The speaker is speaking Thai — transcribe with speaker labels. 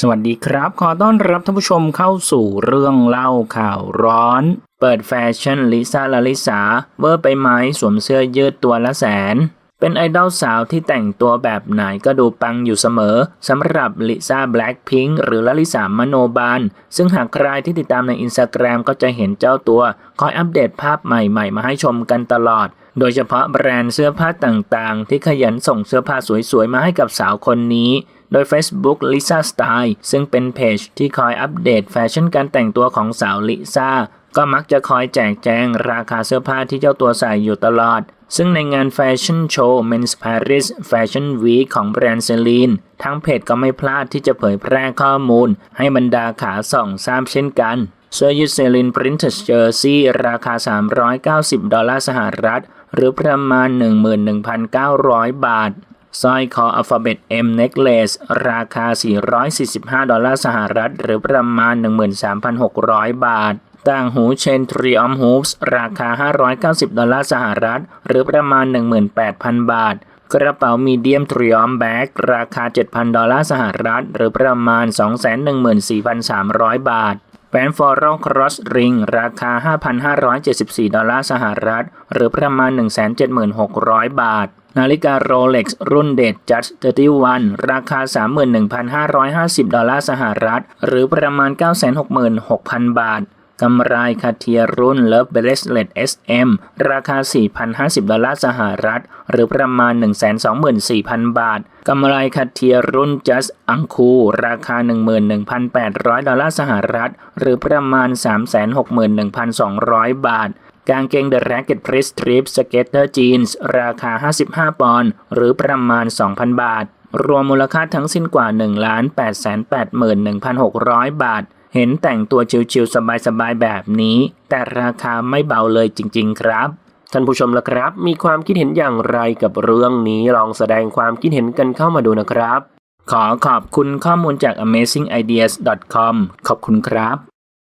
Speaker 1: สวัสดีครับ ขอต้อนรับท่านผู้ชมเข้าสู่เรื่องเล่าข่าวร้อน เปิดแฟชั่นลิซ่าลาลิสาเวอร์ไปไหมสวมเสื้อยืดตัวละแสน เป็นไอดอลสาวที่แต่งตัวแบบไหนก็ดูปังอยู่เสมอสำหรับลิซ่าแบล็คพิงค์หรือลาลิสามโนบาน ซึ่งหากใครที่ติดตามในอินสตาแกรมก็จะเห็นเจ้าตัว คอยอัปเดตภาพใหม่ๆ มาให้ชมกันตลอด โดยเฉพาะแบรนด์เสื้อผ้าต่างๆ ที่ขยันส่งเสื้อผ้าสวยๆ มาให้กับสาวคนนี้ โดย Facebook Lisa Style ซึ่งเป็นเพจที่คอยอัปเดตแฟชั่นการแต่งตัวของสาวลิซ่าก็มักจะคอยแจกแจงราคาเสื้อผ้าที่เจ้าตัวใส่อยู่ตลอด ซึ่งในงานแฟชั่นโชว์ Men's Paris Fashion Week ของแบรนด์เซลีนทางเพจก็ไม่พลาดที่จะเผยแพร่ข้อมูล ให้บรรดาขาส่องทราบเช่นกัน เสื้อยืดเซลิน Printed Jersey ราคา 390 ดอลลาร์สหรัฐ หรือประมาณ 11,900 บาทสร้อยคออัลฟาเบต M Necklace ราคา 445 ดอลลาร์สหรัฐ หรือประมาณ 13,600 บาท ต่างหูเชนทรีออมฮูฟส์ราคา 590 ดอลลาร์สหรัฐ หรือประมาณ 18,000 บาท กระเป๋ามีเดียมทรีออมแบ็กราคา 7,000 ดอลลาร์สหรัฐ หรือประมาณ 214,300 บาท แหวนฟอรัลครอสริงราคา 5,574 ดอลลาร์สหรัฐ หรือประมาณ 176,000 บาท นาฬิกาโรเล็กซ์รุ่นเดดจัด31 ราคา 31,550 ดอลลาร์สหรัฐ หรือประมาณ 966,000 บาท กำไรคาเทียรุ่น Love Bracelet SM ราคา 4,050 ดอลลาร์สหรัฐ หรือประมาณ 124,000 บาท กำไรคาเทียรุ่น Just Anku ราคา 11,800 ดอลลาร์สหรัฐ หรือประมาณ 361,200 บาทกางเกง The Racket Press Strip Skater Jeans ราคา 55 ปอนด์หรือประมาณ 2,000 บาท รวมมูลค่าทั้งสิ้นกว่า 1,881,600 บาท เห็นแต่งตัวชิวๆสบายๆแบบนี้ แต่ราคาไม่เบาเลยจริง ๆ ครับท่านผู้ชมละครับ มีความคิดเห็นอย่างไรกับเรื่องนี้ลองแสดงความคิดเห็นกันเข้ามาดูนะครับ ขอขอบคุณข้อมูลจาก amazingideas.com ขอบคุณครับ